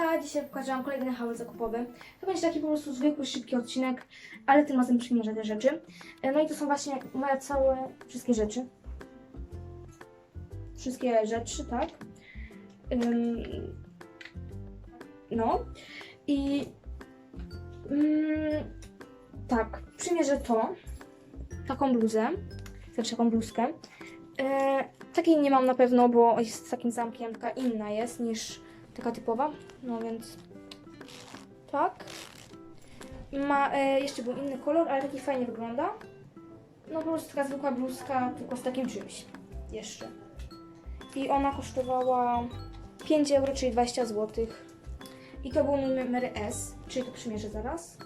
Hejka! Dzisiaj pokażę kolejny haul zakupowy. To będzie taki po prostu zwykły, szybki odcinek, ale tym razem przymierzę te rzeczy. E, No i to są właśnie moje całe, wszystkie rzeczy. Wszystkie rzeczy, tak? Ym, no. I mm, tak, przymierzę to. Taką bluzę. Znaczy taką bluzkę. E, takiej nie mam na pewno, bo jest z takim zamkiem, taka inna jest niż taka typowa. No więc tak. Ma e, jeszcze był inny kolor, ale taki fajnie wygląda. No po prostu taka zwykła bluzka, tylko z takim czymś. Jeszcze. I ona kosztowała 5 euro, czyli 20 zł. I to był numer S, czyli to przymierzę zaraz.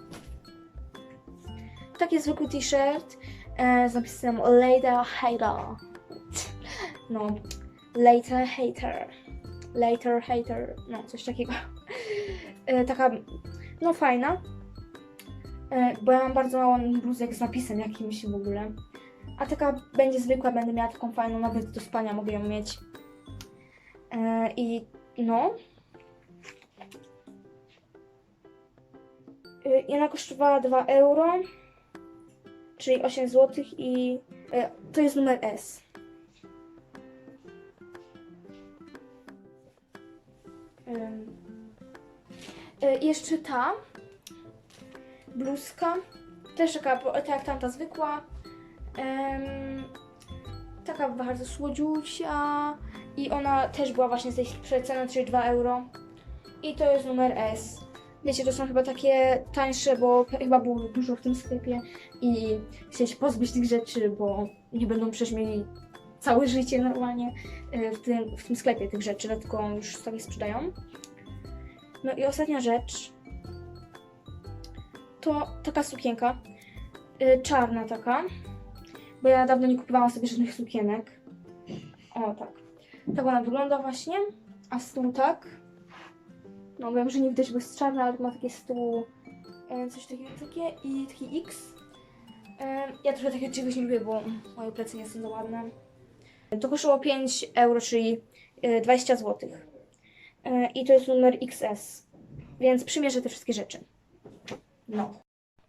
Taki zwykły t-shirt e, z napisem Later Hater. No, Later Hater. Later Hater, no coś takiego. E, taka, no fajna. E, bo ja mam bardzo mało bluzek z napisem jakimś w ogóle. A taka będzie zwykła, będę miała taką fajną, nawet do spania mogę ją mieć. E, I no. I ona kosztowała 2 euro, czyli 8 zł i to jest numer S. jeszcze ta bluzka, też taka, tak jak tamta zwykła, taka bardzo słodziusia i ona też była właśnie z tej przeceny, czyli 2 euro. I to jest numer S. Wiecie, to są chyba takie tańsze, bo chyba było dużo w tym sklepie i chcieli się pozbyć tych rzeczy, bo nie będą przecież mieli całe życie normalnie e, w tym, w tym sklepie tych rzeczy, tylko już sobie sprzedają. No i ostatnia rzecz to taka sukienka, e, czarna taka, bo ja dawno nie kupowałam sobie żadnych sukienek. O, tak. Tak ona wygląda właśnie. A stół tak. No wiem, że nie widać, bo jest czarna, ale ma takie stół, e, coś takiego takie i taki X. Ja trochę takie czegoś nie lubię, bo moje plecy nie są za ładne. To kosztowało 5 euro, czyli e, 20 zł. E, I to jest numer XS. Więc przymierzę te wszystkie rzeczy. No.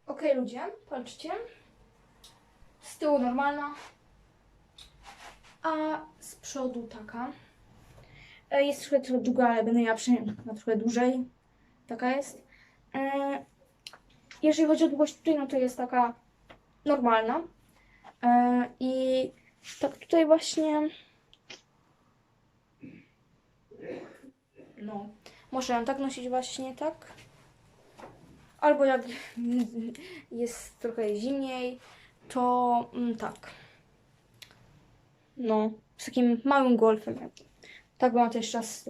Okej ludzie, patrzcie. Z tyłu normalna, a z przodu taka. E, Jest trochę, trochę długa, ale będę miała na trochę dłużej. Taka jest. E, Jeżeli chodzi o długość tutaj, no to jest taka normalna. E, I tak tutaj właśnie. No, muszę ją tak nosić właśnie tak. Albo jak jest trochę zimniej, to mm, tak. No, z takim małym golfem. Tak byłam też czas.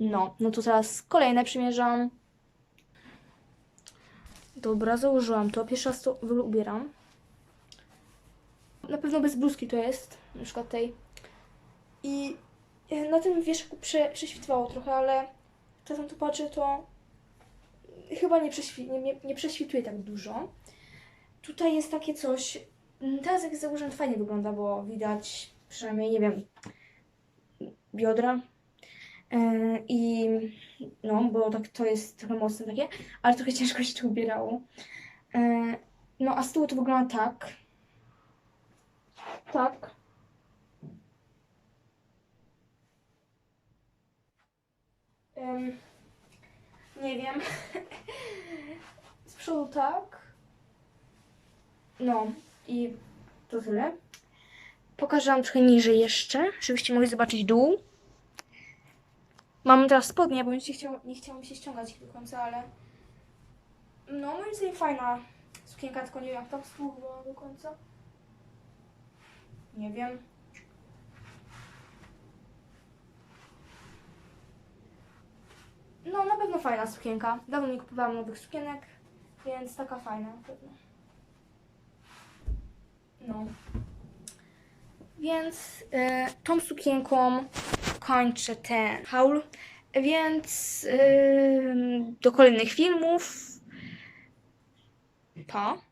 No, no to teraz kolejne przymierzam. Dobra, założyłam to. Pierwszy raz to ubieram. Na pewno bez bluzki to jest, na przykład tej. I e, na tym wieszaku prze, trochę, ale teraz na to patrzę, to chyba nie, prześwi- nie, nie, nie prześwituje tak dużo. Tutaj jest takie coś. mm, Teraz jak założę, fajnie wygląda, bo widać przynajmniej, nie wiem, biodra. Yy, I no, bo tak to jest trochę mocne takie, ale trochę ciężko się to ubierało. Yy, No, a z tyłu to wygląda tak. Tak. Ym, nie wiem. Z przodu tak. No i to tyle. Pokażę wam trochę niżej jeszcze, żebyście mogli zobaczyć dół. Mam teraz spodnie, bo nie, chciał, nie chciało mi się ściągać ich do końca, ale... No, moim zdaniem fajna sukienka, tylko nie wiem jak tam spróbowała do końca. Nie wiem. No, na pewno fajna sukienka. Dawno nie kupowałam nowych sukienek, więc taka fajna na pewno. No. Więc e, tą sukienką kończę ten haul. Więc e, do kolejnych filmów. Pa.